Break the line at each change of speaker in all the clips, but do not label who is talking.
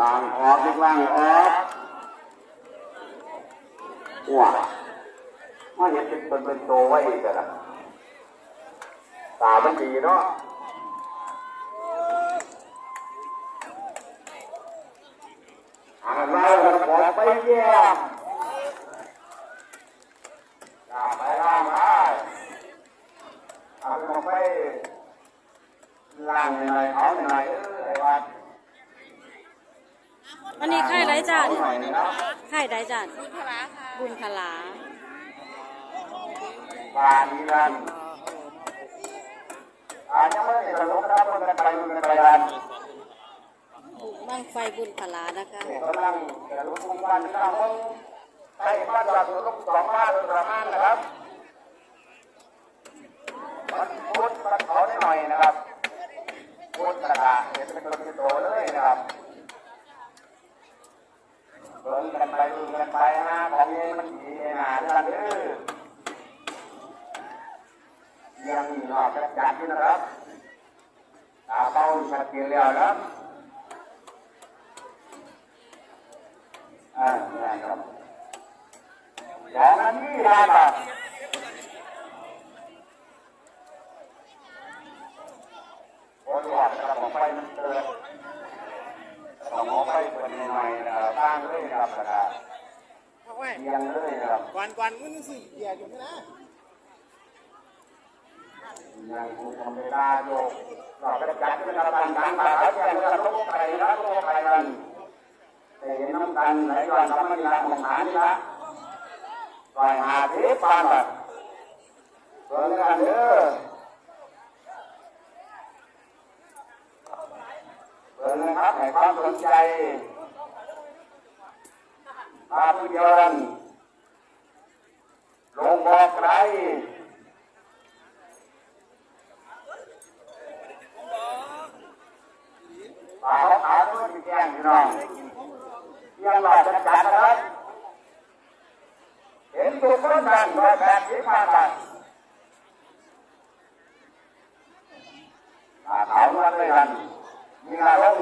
ล่างออกเล็กล่างออกว้าว่าเห็นเป็นเป็นเป็นโตไว้แต่ละตามันดีเนาะอานไล่กันขอไปเยี่ยมล่าไปล่างไปอานลงไปล่างหน่อยเอาหน่อยเออไอ้วัด
อันนี้ค่ายไรจ้า
เอาหน่อยนะครับ
ค่ายไรจ้า
บุญพลาค่ะ
บุญพลา
ปานีนันอาจจะไม่ได้ลงรับมันกันไปมันกันไปกัน
บ้างไฟบุญพลานะคะ
กำลังจะลุกคุมกันนะครับผมให้บ้านจากลุกสองบ้านประมาณนะครับมันพุทธมันเขาได้หน่อยนะครับพุทธกระดาษเห็นเป็นตัวเป็นโตเลยนะครับเบิ่งกันไปดูกันไป นะของมันดีนะเรื่องนี้ยังมีหลอกจัดจัดอยู่นะครับตาเป้าชัดเจนแล้วนะอ่าได้ครับสองนาทีได้ป่ะโอ้ยหอกระบอกไฟมันเกิดกระบอกไฟเปิดหน่อยนะครับตั้งเลยนะครับ
ว้
เรียงเลยนะครับ
ก่อนก่อนมึงสิเกียร์อยู่นะ
ยังคงทำเวลาอยู่เราไปจัดเป็นกระตันต่างๆแล้วแจ้งกระทบใครนะกระทบใครมันแต่เห็นน้ำกันไหลย้อนทำมันละมองหานี่ละปล่อยหาเทปปานแบบเบิ่งกันเด้อเปิดนะครับให้ความสนใจ ภาพยนตร์ลงบอกใครป่าเขาขาด้วยแจ้งพี่น้องยังหลอดจัดจัดนะครับเห็นตัวคนดังร้อยแปดสิบห้าบาทป่าขาวนั่นเลยกันมีงานลง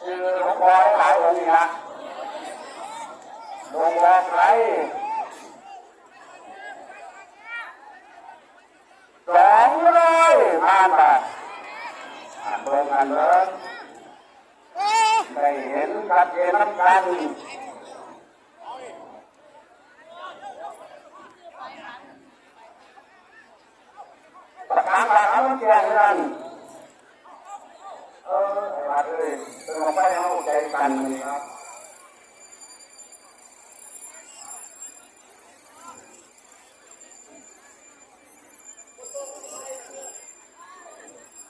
ชื่อหลวงพ่อหลายองค์นี่ละ ลงบอกไรสองร้อยผ่านไปอ่านเบิ่งอ่านเบิ่งได้เห็นชัดเจนน้ำกันประการหลักมันแจ้งกันเออไอ้วัดเอ้ยเป็นของไปเอาใจกันนี่ครับ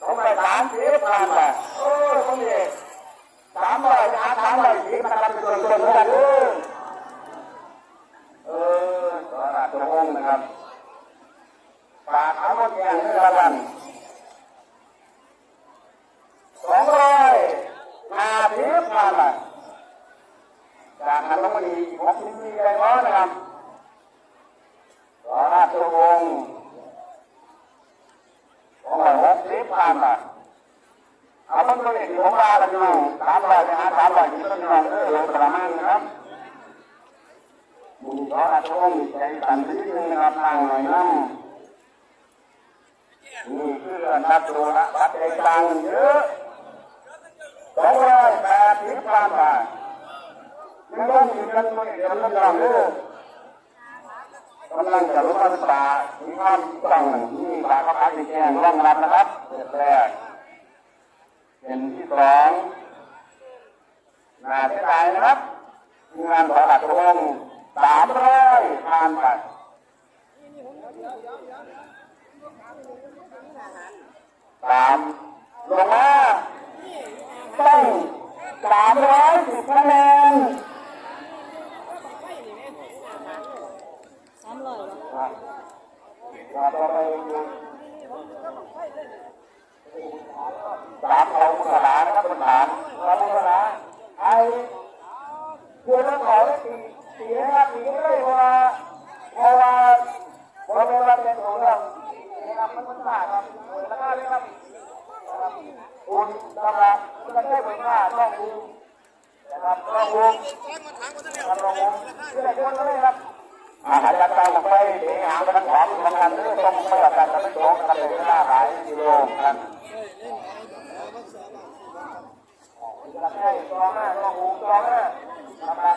ต้องไปสามสิบพันบาทเออต้องดีสามร้อยสามสามร้อยสิบมันทำเป็นตัวตัวเหมือนกันเออเออตัวละตัวองค์นะครับฝากเอาหมดอย่างนี้ละกัน สองร้อยห้าสิบพันบาทจากนั้นต้องมาอีกหกสิบสี่ได้ร้อยนะครับสองราชวงศ์สองร้อยหกสิบพันบาทเอาต้นตัวเอกของเรากันอยู่สามร้อยนะฮะสามร้อยอยู่ต้นนองเออลงประมาณนะครับบุญ ขอราชวงใจสั่นนิดนึงนะครับนั่งหน่อยนั่งนี่คือนักตัวละวัดใจกลางเยอะสองร้อยแปดสิบล้านบาทยังต้องมีเงินตัวเองกำลังเลือกำลังจะลดมาตรามีความตั้งมีตาเขาพักในแกงร่องรับนะครับเดือนแรกเป็นที่สองนาเสียดายนะครับงานขอหลักวง สามร้อยล้านบาทสามลงมาต้องสามร้อยสิบคะแนน
สามร้อย
เราจะไปสามองศานะครับคุณฐานสามองศาไอ้คือต้องขอได้ตี ตีนะครับตีไม่ได้เพราะว่าเพราะว่าเราะว่าเป็นของเรานะครับมันมันขาดครับแล้วก็เรียกว่าคุณกำลังคุณได้ผลงานต้องดูนะครับต้องวงครับต้องวงเพื่อนคนนั้นครับอาหารจัดการไปเสียหางกันของทำงานเรื่องต้องไม่ประกันกันไม่โกงกันเลยหน้าหายกิโลกันจะให้จอหน้าต้องวงจอหน้านะครับ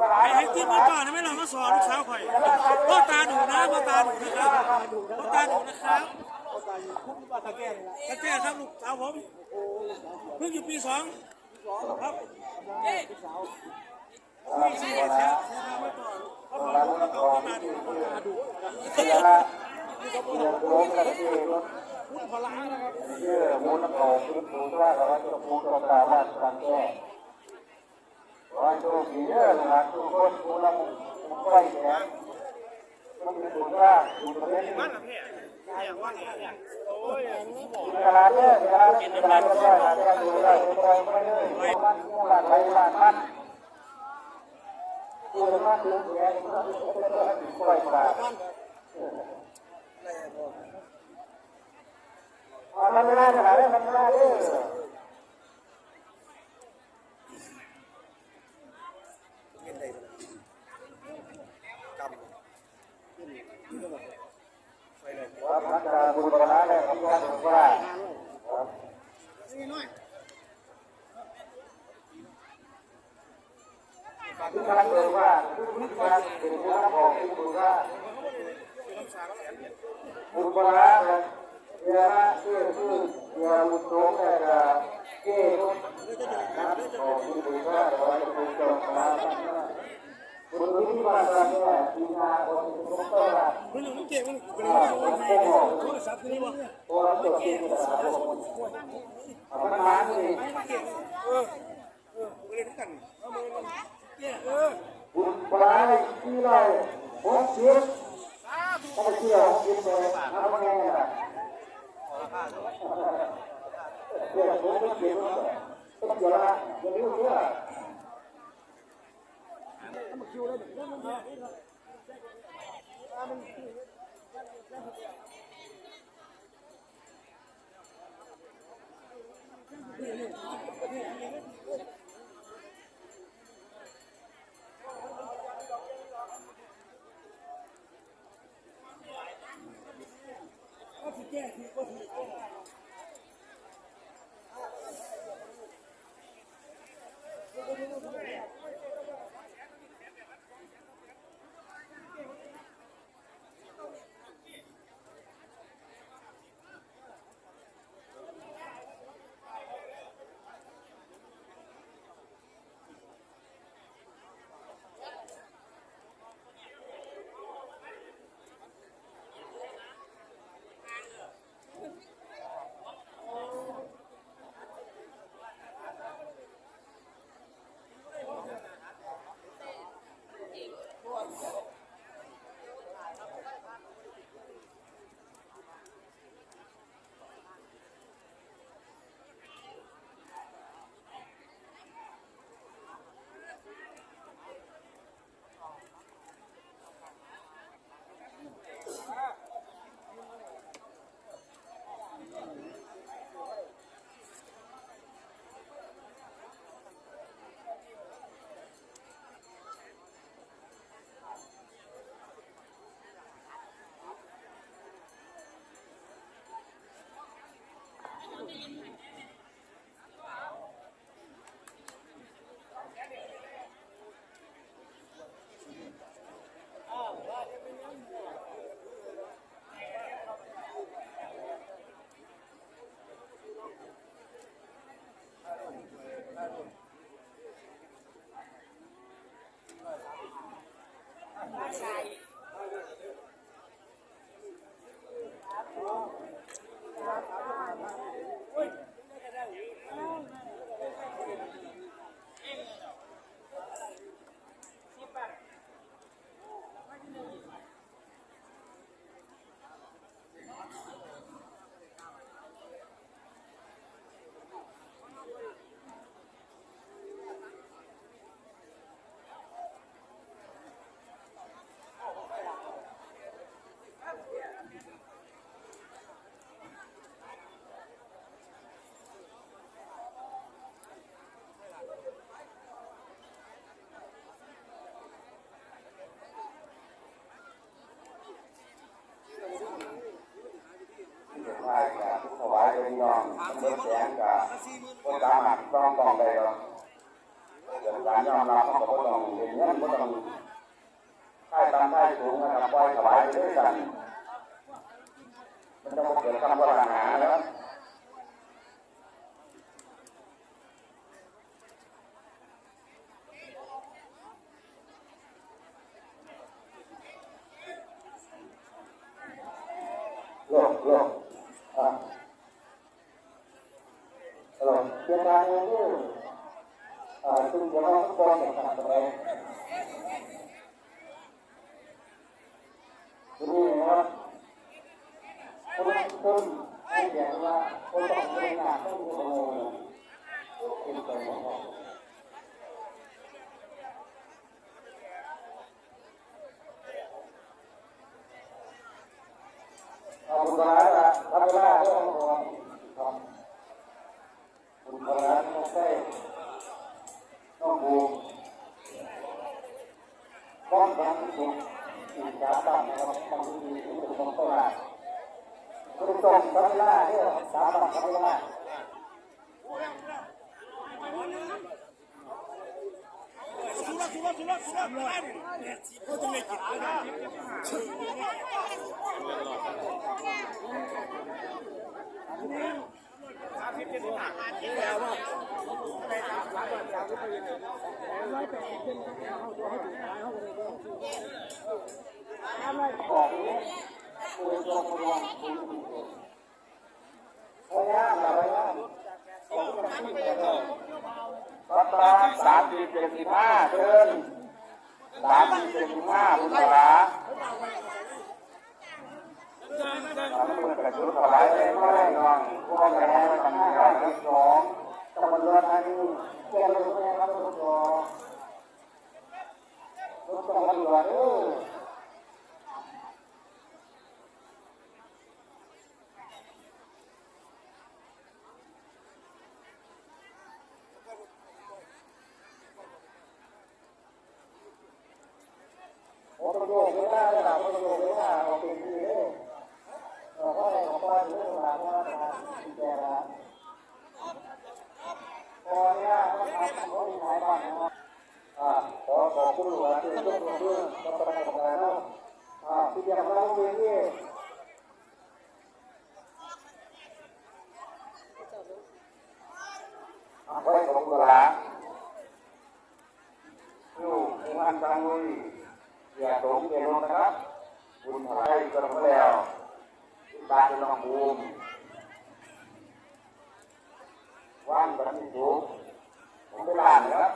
ได้ขาล่างครับอาแดดไม่ได้กันแดดมาเลยครับลองวงลองวงแบบนี้แบบนี้เอาไว้ดูเราเลยครับลองวงลองวงแบบนี้แบบนี้
ไอ้ไอ้ที่มาก่อนนะไม่ลองมาสอนลูกสาวข่อยพ่อตาหนูนะพ่อตาหนูนะครับพ่อตาหนูนะครับตาแก้ครับลูกสาวผมเพิ่งอยู่ปีสองครับเอ๊ะปีสี่แล้วมาก่อนเขาบอกว่าเขาตาหนูพ่อตาหนู
เสียละเสียโค้งกับที่รถ
พูดพลานะครับ
เชื่อมูลโตคิดดูว่าเราจะพูดตรงตาบ้านการแก้ว่า โชคดีเยอะนะครับทุกคนมูลมุขไฟแข็งต้องมีคุณว่าคุณประเทนี้ตลาดเนี่ยตลาดตลาดก็ได้ตลาดดูได้ไปไปเลยมันตลาดไปตลาดมันกูจะมาดูแกก็จะถึงไปตลาดมันไม่ได้ตลาดมันไม่ได้ เลยครับนักการบุญบาลเนี่ยครับท่านว่าบทุกท่านเลยว่าทุกท่านเป็นผู้รับของบุญว่าบุญบาลเนี่ยเยอะเชื่อชื่อเยอะบุญสงฆ์เนี่ยจะเกี่ยวกับของบุญว่าเราจะบุญจงนะ บุญที่บ้านเราเนี่ยทีนาคนทุกข์ก็รับ
เพิ่งหนูเก่งมันเก่งโทรศัพท์นี่วะ
ตัวเราตัวจริงแต่ละคนมันมาสิ
เออเออเรียนกันเอามือมันเนี่ยเออ
บุญปลายที่เรหกสิบถ้าเชื่อหกสิบเลยทำไงล่ะเชื่อผมไม่เชื่อต้องเชื่อละอย่าลืมเชื่อ một chiều lên Thank. พี่น้องเบิดแสงกับคนตาหมักต้องกองได้หรอกเดี๋ยวการยอมรับเขาก็ต้องเรียนเงินก็ต้องค่ายตามใต้สูงนะครับปล่อยถวายด้วยกันมันจะมาเกิดคำว่าหาแล้ว โลกโลกอะ โลกเจ้าการเนี่ยอ่าซึ่งจะต้องฟ้องกันทำอะไรทีนี้นะครับคนคนให้เห็นว่าคนต้องเป็นงานต้องเป็นอะไรเป็นตัวของเอาบุญร้ายละทำเวลาเรื่องของครับบุญร้ายต้องใช้ต้องบูป้องกันทุกสิ่งสารต่างนะครับทำดีที่เป็นต้องต้องได้ คุณส่งทำเวลาเรื่อสามบัตรทำเวลา
สุรสุรสุรสุรเนี่ยก็ต้องเลยกินนะ
บอกนี้คุยตรงรงคุยพยายาม พยายามรัตาสามสี่เจ็ดสิบห้าเดินสามสี่เจ็ดสิบห้าบุญตลาทำเพื่อกระชุดถวายเลยไม่ได้อนผู้บังคับการทำงานทั้งสองตำรวจอันนี้แก้รถแม่รับสองรถตำรวจเออ ผมประโยชน์ไม่ได้หรอกประโยชน์ไม่ได้เอาเป็นที่เลยเราก็ได้ของป้าอยู่หลังว่าทางแกละตอนนี้ก็ทำ ของที่ไหนบ้างนะครับอ่าขอขอบคุณหลวงที่ช่วยเพื่อนก็ต้องทำงานเนาะอ่าที่ยังเราเรียนนี่เอาไว้ของตัวหลังอยู่งานทางลุย อย่าตรงเกลงนะครับคุณไทยก็ต้องแล้วตาจะลองบูมว่างแบบนี้ถูกผมไปล่านนะครับ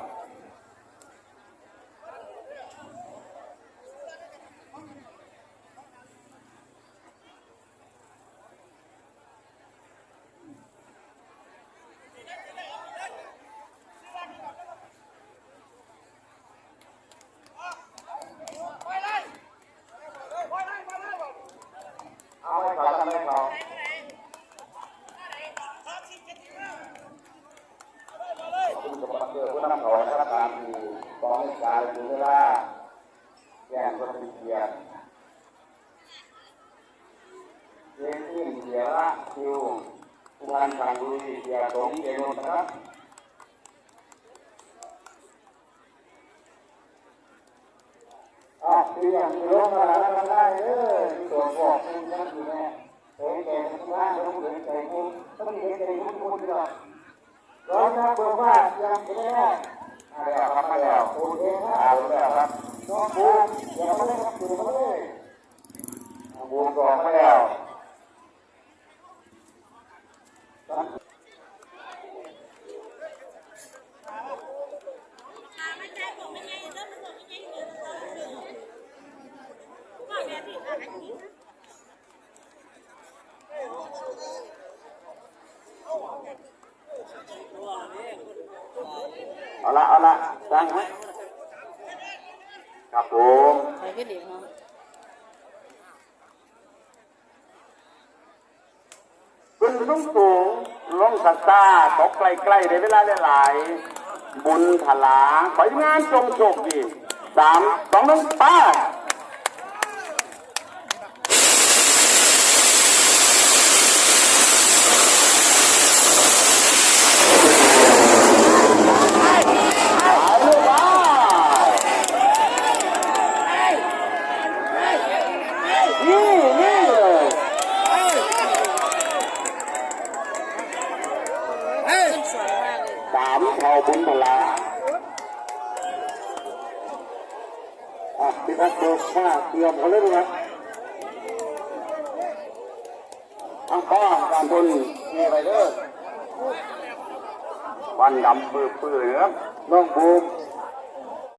เอาให้เขาทำให้เขาคุณ จะมาเจอผู้นำเขานะครับตามที่กองการดูเวลาแย่งคนเป็นเกียรติเลี้ยงที่เสียละคิวผู้งานสั่งลุยเสียตรงเกลงนะครับอะคือย่างที่ลงมาแล้วกันได้เออตัวบอกคุณนั่นอยู่แน่เห็นแก่ทุกท่านต้องเห็นแก่คุณต้องเห็นแก่คุณคุณเดียว ร้อยนักบอกว่ายังไม่ได้มาแล้วครับมาแล้วคุณเองครับเอาแล้วครับน้องบูมอย่ามาเล่นครับอยู่มาเลยน้องบูมบอกมาแล้ว เอาละเอาละตั้งไหม ครับผม
ไปก็เดี๋ยวเนาะ
ขึ้นสูงสูงลงสัตตาตกใกล้ๆในเวลาหลายๆบุญถลาขอให้งานจงโชคดีสามสองหนึ่งไป้า เปื่อยครับน้องบูม